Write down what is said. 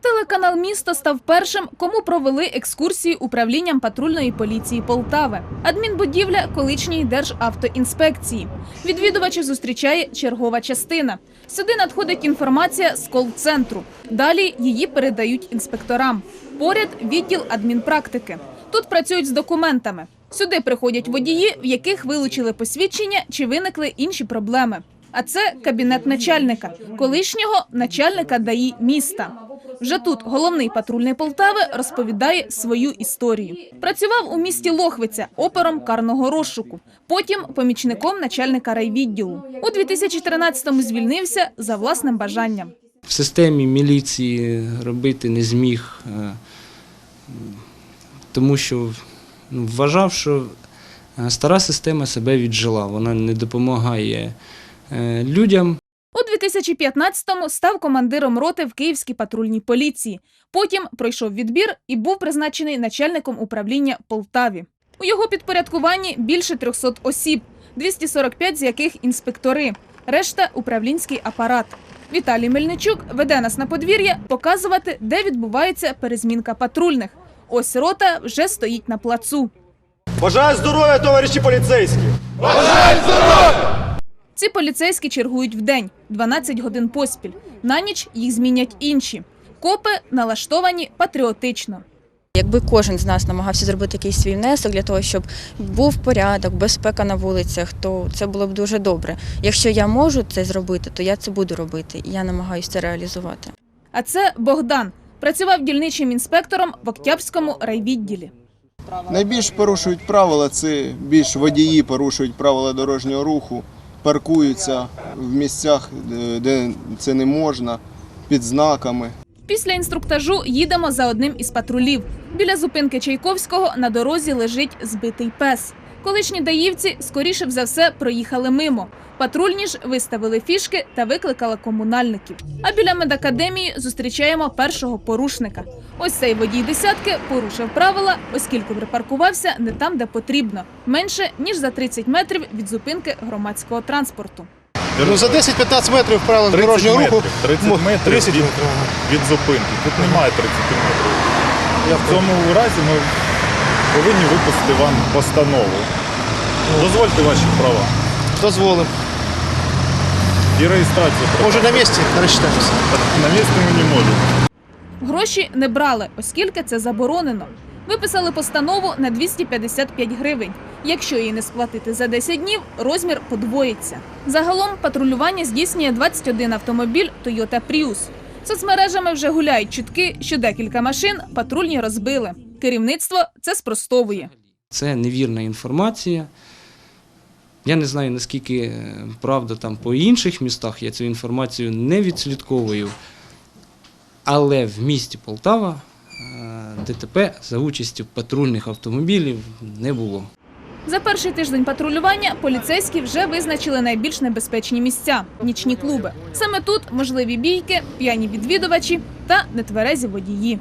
Телеканал місто став першим, кому провели екскурсії управлінням патрульної поліції Полтави. Адмінбудівля колишньої державтоінспекції. Відвідувачі зустрічає чергова частина. Сюди надходить інформація з кол-центру. Далі її передають інспекторам. Поряд відділ адмінпрактики. Тут працюють з документами. Сюди приходять водії, в яких вилучили посвідчення чи виникли інші проблеми. А це кабінет начальника, колишнього начальника ДАІ міста. Вже тут головний патрульний Полтави розповідає свою історію. Працював у місті Лохвиця опером карного розшуку, потім помічником начальника райвідділу. У 2013-му звільнився за власним бажанням. в системі міліції робити не зміг, е, тому що ну, вважав, що е, стара система себе віджила. Вона не допомагає людям. У 2015-му став командиром роти в Київській патрульній поліції. Потім пройшов відбір і був призначений начальником управління Полтаві. У його підпорядкуванні більше 300 осіб, 245 з яких інспектори, решта управлінський апарат. Віталій Мельничук веде нас на подвір'я показувати, де відбувається перезмінка патрульних. Ось рота вже стоїть на плацу. Бажаю здоров'я, товариші поліцейські! Ці поліцейські чергують вдень – 12 годин поспіль. На ніч їх змінять інші. Копи налаштовані патріотично. Якби кожен з нас намагався зробити якийсь свій внесок для того, щоб був порядок, безпека на вулицях, то це було б дуже добре. Якщо я можу це зробити, то я це буду робити, і я намагаюся це реалізувати. А це Богдан. Працював дільничим інспектором в Октябрському райвідділі. Найбільш порушують правила, це більш водії порушують правила дорожнього руху, паркуються в місцях, е, де це не можна, під знаками. Після інструктажу їдемо за одним із патрулів. Біля зупинки Чайковського на дорозі лежить збитий пес. Колишні даївці, скоріше за все, проїхали мимо. Патрульні ж виставили фішки та викликали комунальників. А біля медакадемії зустрічаємо першого порушника. Ось цей водій десятки порушив правила, оскільки припаркувався не там, де потрібно, менше ніж за 30 метрів від зупинки громадського транспорту. Ну, за 10-15 метрів правил 30 дорожнього руху. метрів, 30 метрів від, від зупинки. Тут немає 30 метрів. Я В цьому разі ми повинні випустити вам постанову. Дозвольте ваші права Дозволив. і реєстрацію. Може на місці розчитатися. На місці ми не можемо. Гроші не брали, оскільки це заборонено. Виписали постанову на 255 гривень. Якщо її не сплатити за 10 днів, розмір подвоїться. Загалом патрулювання здійснює 21 автомобіль Toyota Prius. Соцмережами вже гуляють чутки, що декілька машин патрульні розбили. Керівництво це спростовує. Це невірна інформація. Я не знаю, наскільки е, правда там по інших містах, я цю інформацію не відслідковую. Але в місті Полтава е, ДТП за участю патрульних автомобілів не було. За перший тиждень патрулювання поліцейські вже визначили найбільш небезпечні місця нічні клуби. Саме тут можливі бійки, п'яні відвідувачі та нетверезі водії.